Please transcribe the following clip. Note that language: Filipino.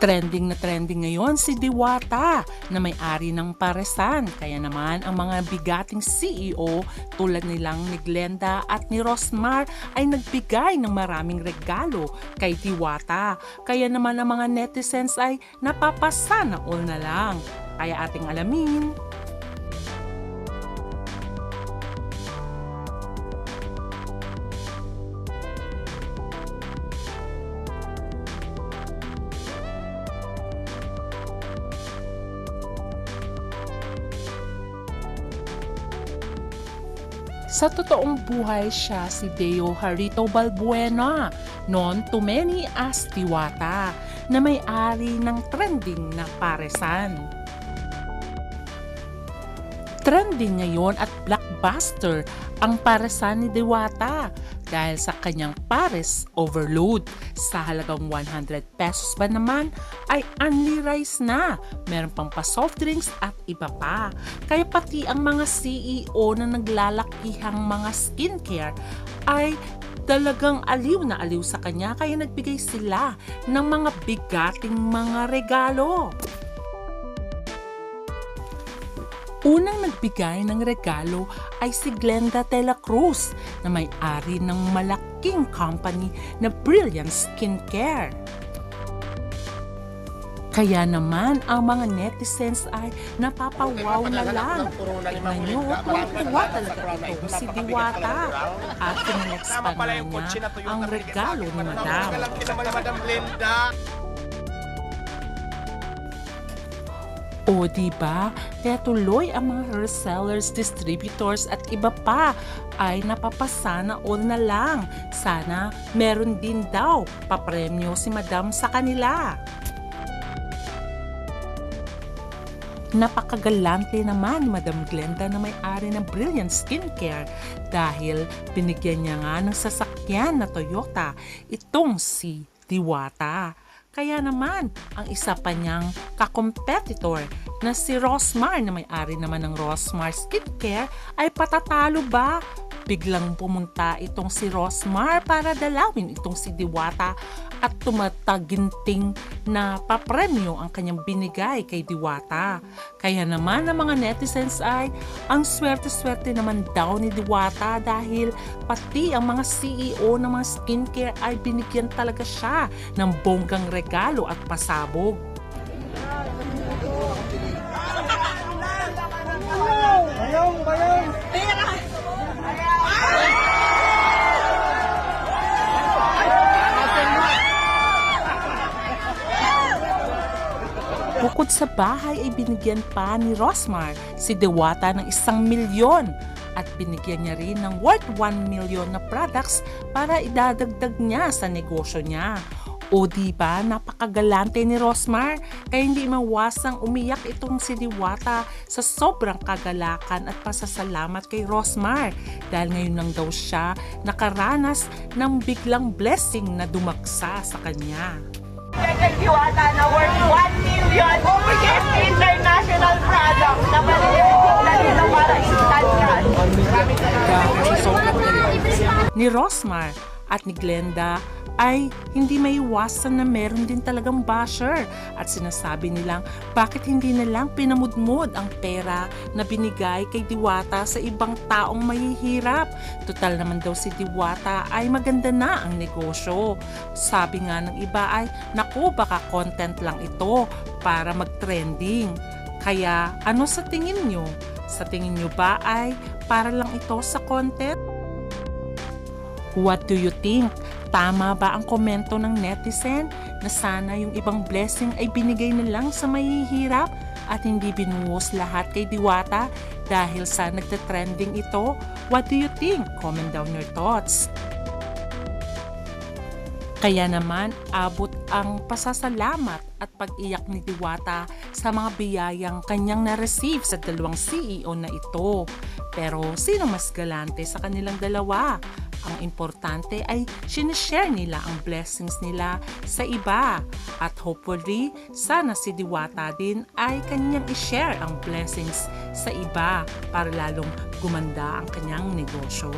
Trending na trending ngayon si Diwata na may-ari ng Paresan. Kaya naman ang mga bigating CEO tulad nilang ni Glenda at ni Rosmar ay nagbigay ng maraming regalo kay Diwata. Kaya naman ang mga netizens ay napapasana all na lang. Kaya ating alamin Sa totoong buhay siya si Deo Harito Balbuena, known to many as Diwata, na may-ari ng trending na paresan. Trending ngayon at blockbuster ang paresan ni Diwata dahil sa kanyang pares overload. Sa halagang 100 pesos ba naman ay only rice na. Meron pang pa soft drinks at iba pa. Kaya pati ang mga CEO na naglalakihang mga skincare ay talagang aliw na aliw sa kanya kaya nagbigay sila ng mga bigating mga regalo. Unang nagbigay ng regalo ay si Glenda de la Cruz na may-ari ng malaking company na Brilliant Skincare. Kaya naman ang mga netizens ay napapawaw na lang. Tignan nyo, tuwa talaga ito si Diwata. At kinex pa niya ang regalo ni Madam. Madam Linda. O ba? Kaya tuloy ang mga resellers, distributors at iba pa ay napapasana all na lang. Sana meron din daw papremyo si Madam sa kanila. Napakagalante naman Madam Glenda na may-ari ng Brilliant Skincare dahil binigyan niya nga ng sasakyan na Toyota itong si Diwata. Kaya naman, ang isa pa niyang kakompetitor na si Rosmar na may-ari naman ng Rosmar Skincare ay patatalo ba? Biglang pumunta itong si Rosmar para dalawin itong si Diwata at tumataginting na papremyo ang kanyang binigay kay Diwata. Kaya naman ang mga netizens ay ang swerte-swerte naman daw ni Diwata dahil pati ang mga CEO ng mga skincare ay binigyan talaga siya ng bonggang regalo at pasabog. Bukod sa bahay ay binigyan pa ni Rosmar si Dewata ng isang milyon at binigyan niya rin ng worth 1 million na products para idadagdag niya sa negosyo niya. O di ba napakagalante ni Rosmar kaya hindi mawasang umiyak itong si Diwata sa sobrang kagalakan at pasasalamat kay Rosmar dahil ngayon lang daw siya nakaranas ng biglang blessing na dumaksa sa kanya. Kay Diwata na worth 1 million. Gift international product. Na malilimutin na nila para instant cash. ni Rosmar at ni Glenda ay hindi maiwasan na meron din talagang basher at sinasabi nilang bakit hindi nilang pinamudmod ang pera na binigay kay Diwata sa ibang taong mahihirap. Total naman daw si Diwata ay maganda na ang negosyo. Sabi nga ng iba ay naku baka content lang ito para mag-trending. Kaya ano sa tingin nyo? Sa tingin nyo ba ay para lang ito sa content? What do you think? Tama ba ang komento ng netizen na sana yung ibang blessing ay binigay na lang sa mahihirap at hindi binuhos lahat kay Diwata dahil sa nagte-trending ito? What do you think? Comment down your thoughts. Kaya naman, abot ang pasasalamat at pag-iyak ni Diwata sa mga biyayang kanyang na-receive sa dalawang CEO na ito. Pero sino mas galante sa kanilang dalawa? Ang importante ay sinishare nila ang blessings nila sa iba. At hopefully, sana si Diwata din ay kanyang ishare ang blessings sa iba para lalong gumanda ang kanyang negosyo.